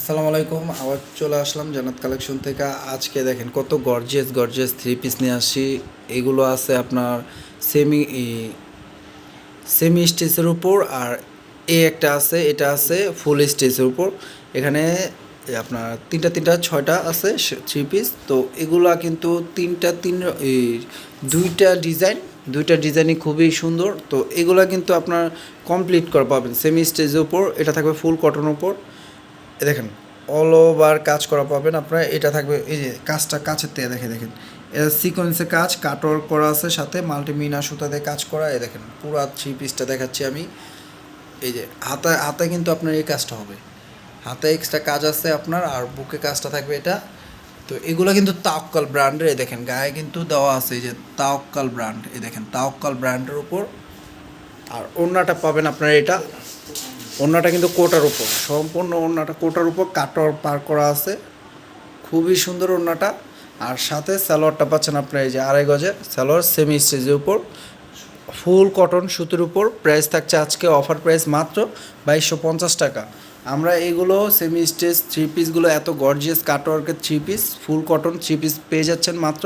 আসসালামু আলাইকুম, আবার চলে আসলাম জান্নাত কালেকশন থেকে। আজকে দেখেন কত গর্জিয়াস গর্জিয়াস থ্রি পিস নিয়ে আসি এগুলো আছে আপনার সেমি সেমি স্টেজের উপর আর এ একটা আছে, এটা আছে ফুল স্টেজের উপর। এখানে আপনার তিনটা তিনটা, ছয়টা আছে থ্রি পিস তো এগুলা কিন্তু তিনটা, তিন দুইটা ডিজাইন দুইটা ডিজাইনই খুবই সুন্দর। তো এগুলা কিন্তু আপনার কমপ্লিট করা পাবেন সেমি স্টেজের উপর। এটা থাকবে ফুল কটনের উপর। দেখেন অল ওভার কাজ করা পাবেন। আপনারা এটা থাকবে, এই যে কাজটা কাছের থেকে দেখে দেখেন। এটা সিকোয়েন্সে কাজ কাটর করা আছে সাথে মাল্টিমিনা সুতা দিয়ে কাজ করা, এ দেখেন, পুরো থ্রি পিসটা দেখাচ্ছি আমি। এই যে হাতে হাতে কিন্তু আপনার এই কাজটা হবে। হাতে এক্সট্রা কাজ আছে আপনার, আর বুকে কাজটা থাকবে এটা। তো এগুলো কিন্তু তাওকাল ব্র্যান্ডের এই দেখেন, গায়ে কিন্তু দেওয়া আছে এই যে তাওকাল ব্র্যান্ড এই দেখেন তাওকাল ব্র্যান্ডের উপর। আর ওড়নাটা পাবেন আপনার এটা। ওড়নাটা কিন্তু কোটার উপর। সম্পূর্ণ ওড়নাটা কোটার উপর কাটর পার করা আছে। খুবই সুন্দর ওড়নাটা আর সাথে স্যালোয়ারটা পাচ্ছেন আপনার এই যে আড়াই গজে স্যালোয়ার সেমি স্টেজের উপর। ফুল কটন সুতির উপর। প্রাইস থাকছে আজকে অফার প্রাইস মাত্র বাইশশো পঞ্চাশ টাকা। আমরা এগুলো সেমি স্টেজ থ্রি পিসগুলো এত gorgeous কাটওয়ার্কের three piece full cotton three piece পেয়ে যাচ্ছেন মাত্র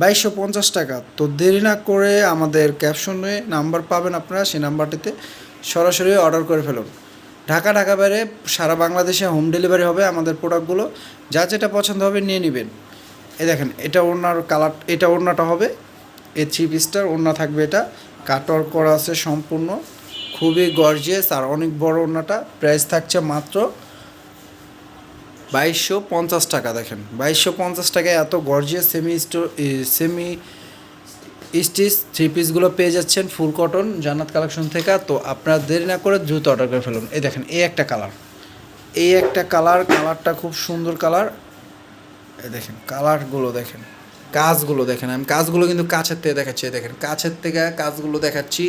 বাইশশো পঞ্চাশ টাকা। তো দেরি না করে আমাদের ক্যাপশনে নাম্বার পাবেন আপনারা। সেই নাম্বারটিতে সরাসরি অর্ডার করে ফেলুন। ঢাকা ঢাকা বাইরে সারা বাংলাদেশে হোম ডেলিভারি হবে আমাদের প্রোডাক্টগুলো যা যেটা পছন্দ হবে নিয়ে নেবেন। এই দেখেন, এটা ওড়নার কালার এটা ওড়নাটা হবে। এই থ্রি পিসটার ওড়না থাকবে এটা। কাটর করা আছে সম্পূর্ণ। খুবই গর্জিয়াস আর অনেক বড় ওড়নাটা। প্রাইস থাকছে মাত্র বাইশশো পঞ্চাশ টাকা। দেখেন, বাইশশো পঞ্চাশ টাকায় এত গর্জিয়াস সেমি স্টো সেমি স্টিচ থ্রি পিসগুলো পেয়ে যাচ্ছেন ফুল কটন, জান্নাত কালেকশন থেকে। তো আপনারা দেরি না করে দ্রুত অর্ডার করে ফেলুন। এই দেখেন, এই একটা কালার। এই একটা কালার, কালারটা খুব সুন্দর কালার। এই দেখেন, কালারগুলো দেখেন, কাজগুলো দেখেন। আমি কাজগুলো কিন্তু কাছের থেকে দেখাচ্ছি দেখেন, কাছের থেকে কাজগুলো দেখাচ্ছি।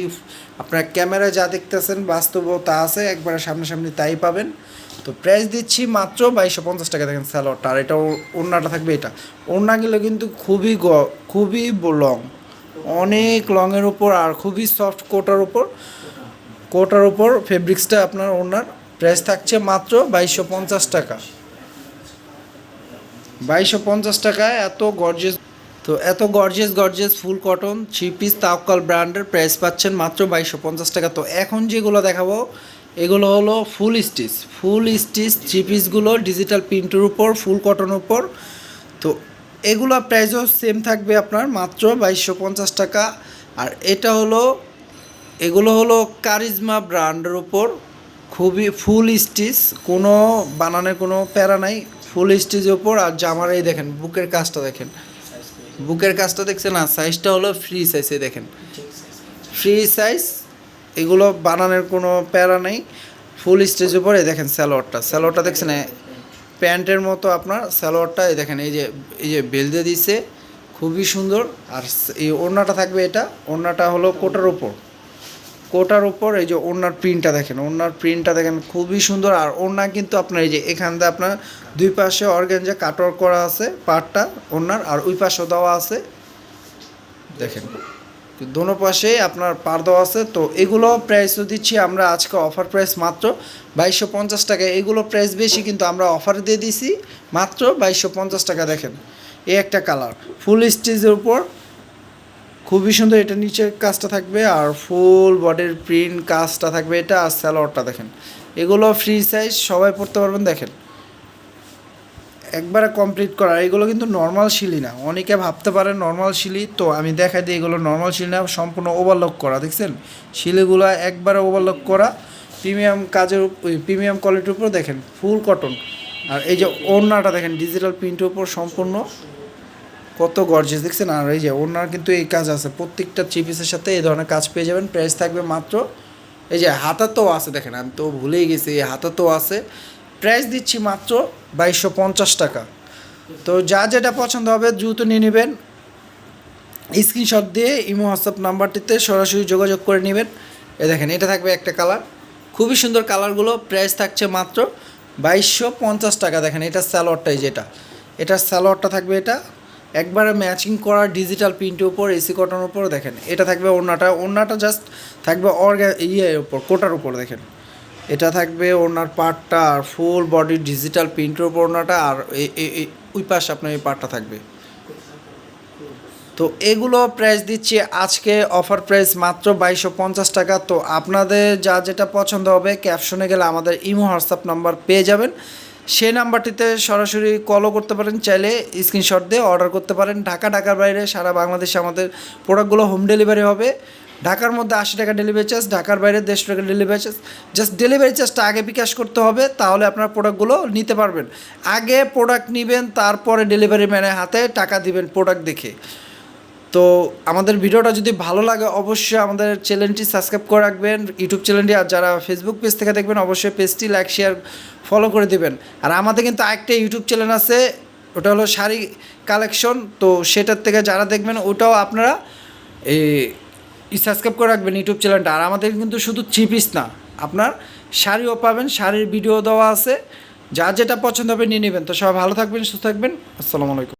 আপনারা ক্যামেরায় যা দেখতেছেন বাস্তবও তা আছে, একবারে সামনাসামনি তাই পাবেন। তো প্রাইস দিচ্ছি মাত্র বাইশশো পঞ্চাশ টাকা। দেখেন স্যালোয়ারটা আর এটা ওড়নাটা থাকবে এটা। ওড়নাগুলো কিন্তু খুবই গ, খুবই লং অনেক লংয়ের উপর আর খুবই সফট কোটার উপর। কোটার উপর ফেব্রিক্সটা আপনার ওনার প্রাইস থাকছে মাত্র বাইশশো পঞ্চাশ টাকা। বাইশশো পঞ্চাশ টাকায় এত গর্জেস তো এত gorgeous gorgeous full cotton three piece তাওকাল ব্র্যান্ডের প্রাইস পাচ্ছেন মাত্র বাইশশো পঞ্চাশ টাকা। তো এখন যেগুলো দেখাবো, এগুলো হলো full stitch full stitch three পিসগুলো ডিজিটাল প্রিন্টের উপর ফুল কটন উপর। তো এগুলো প্রাইসও সেম থাকবে আপনার মাত্র বাইশশো পঞ্চাশ টাকা। আর এটা হলো, এগুলো হলো কারিজমা ব্র্যান্ডের উপর। খুবই ফুল স্টিচ কোনো বানানোর কোনো প্যারা নাই ফুল স্টিচের উপর। আর জামার এই দেখেন, বুকের কাজটা দেখেন। বুকের কাজটা দেখছেন না সাইজটা হলো ফ্রি সাইজে দেখেন। ফ্রি সাইজ এগুলো বানানোর কোনো প্যারা নেই। ফুল স্টেজ উপরে দেখেন স্যালোয়ারটা স্যালোয়ারটা দেখছেন প্যান্টের মতো আপনার স্যালোয়ারটা এই দেখেন, এই যে এই যে বেলদে দিছে, খুবই সুন্দর। আর এই ওড়নাটা থাকবে এটা, ওড়নাটা হলো কোটার উপর। কোটার উপর এই যে ওড়নার প্রিন্টটা দেখেন, ওড়নার প্রিন্টটা দেখেন, খুবই সুন্দর। আর ওড়না কিন্তু আপনার এই যে, এখান দিয়ে আপনার দুই পাশে অর্গ্যানজা কাটর করা আছে, পাটটা ওড়নার, আর ওই পাশেও দেওয়া আছে। দেখেন। দোনো পাশে আপনার পার দেওয়া আছে। তো এগুলো প্রাইসও দিচ্ছি আমরা আজকে অফার প্রাইস মাত্র বাইশশো পঞ্চাশ টাকা। এগুলো প্রাইস বেশি কিন্তু আমরা অফার দিয়ে দিছি মাত্র বাইশশো পঞ্চাশ টাকা দেখেন। এই একটা কালার ফুল স্টিচের উপর খুবই সুন্দর এটা নিচের কাজটা থাকবে আর ফুল বডির প্রিন্ট কাজটা থাকবে এটা আর স্যালোয়ারটা দেখেন। এগুলো ফ্রি সাইজ সবাই পড়তে পারবেন দেখেন। একবারে কমপ্লিট করা। এগুলো কিন্তু নর্মাল শিলি না। অনেকে ভাবতে পারে নর্মাল শিলি, তো আমি দেখাই দিই এগুলো নর্মাল শিলি না, সম্পূর্ণ ওভারলক করা, দেখছেন? শিলিগুলো একবারে ওভারলক করা। প্রিমিয়াম কাজের প্রিমিয়াম কোয়ালিটির উপর দেখেন ফুল কটন আর এই যে ওড়নাটা দেখেন ডিজিটাল প্রিন্টের উপর সম্পূর্ণ। কত গর্জেস দেখছেন? আর এই যে ওনার কিন্তু এই কাজ আছে, প্রত্যেকটা থ্রি পিসের সাথে এই ধরনের কাজ পেয়ে যাবেন। প্রাইস থাকবে মাত্র, এই যে হাতাতেও আছে, দেখেন, আমি তো ভুলেই গেছি, এই হাতাতেও আছে। প্রাইস দিচ্ছি মাত্র বাইশশো পঞ্চাশ টাকা। তো যা যেটা পছন্দ হবে দ্রুত নিয়ে নেবেন। স্ক্রিনশট দিয়ে ইমো, হোয়াটসঅ্যাপ নাম্বারটিতে সরাসরি যোগাযোগ করে নেবেন। এ দেখেন, এটা থাকবে একটা কালার। খুবই সুন্দর কালারগুলো, প্রাইস থাকছে মাত্র বাইশশো পঞ্চাশ টাকা। দেখেন, এটা স্যালোয়ারটাই যেটা। এটা স্যালোয়ারটা থাকবে এটা। একবারে ম্যাচিং করা ডিজিটাল প্রিন্টের উপর এসি কটনের উপর, দেখেন, এটা থাকবে ওড়নাটা। ওড়নাটা জাস্ট থাকবে অর্গা ইয়ের উপর, কোটার উপর, দেখেন। এটা থাকবে ওনার পার্টটা আর ফুল বডি ডিজিটাল প্রিন্টের উপর ওনাটা আর ওই পাশে আপনার এই পার্টটা থাকবে। তো এগুলো প্রাইস দিচ্ছি, আজকে অফার প্রাইস মাত্র বাইশশো পঞ্চাশ টাকা। তো আপনাদের যা যেটা পছন্দ হবে ক্যাপশনে গেলে আমাদের ইমো হোয়াটসঅ্যাপ নাম্বার পেয়ে যাবেন। সেই নাম্বারটিতে সরাসরি কলও করতে পারেন, চাইলে স্ক্রিনশট দিয়ে অর্ডার করতে পারেন। ঢাকা, ঢাকার বাইরে সারা বাংলাদেশে আমাদের প্রোডাক্টগুলো হোম ডেলিভারি হবে। ঢাকার মধ্যে আশি টাকা ডেলিভারি চার্জ ঢাকার বাইরে দেড়শো টাকা ডেলিভারি চার্জ জাস্ট ডেলিভারি চার্জটা আগে বিকাশ করতে হবে, তাহলে আপনার প্রোডাক্টগুলো নিতে পারবেন। আগে প্রোডাক্ট নেবেন, তারপরে ডেলিভারি ম্যানের হাতে টাকা দিবেন প্রোডাক্ট দেখে। তো আমাদের ভিডিওটা যদি ভালো লাগে, অবশ্যই আমাদের চ্যানেলটি সাবস্ক্রাইব করে রাখবেন। ইউটিউব চ্যানেলটি আর যারা ফেসবুক পেজ থেকে দেখবেন, অবশ্যই পেজটি লাইক শেয়ার ফলো করে দেবেন। আর আমাদের কিন্তু আরেকটা ইউটিউব চ্যানেল আছে, ওটা হলো শাড়ি কালেকশন তো সেটার থেকে যারা দেখবেন, ওটাও আপনারা এই সাবস্ক্রাইব করে রাখবেন ইউটিউব চ্যানেলটা আর আমাদের কিন্তু শুধু চিপিস না, আপনার শাড়িও পাবেন, শাড়ির ভিডিও দেওয়া আছে। যা যেটা পছন্দ হবে নিয়ে নেবেন। তো সবাই ভালো থাকবেন, সুস্থ থাকবেন। আসসালামু আলাইকুম।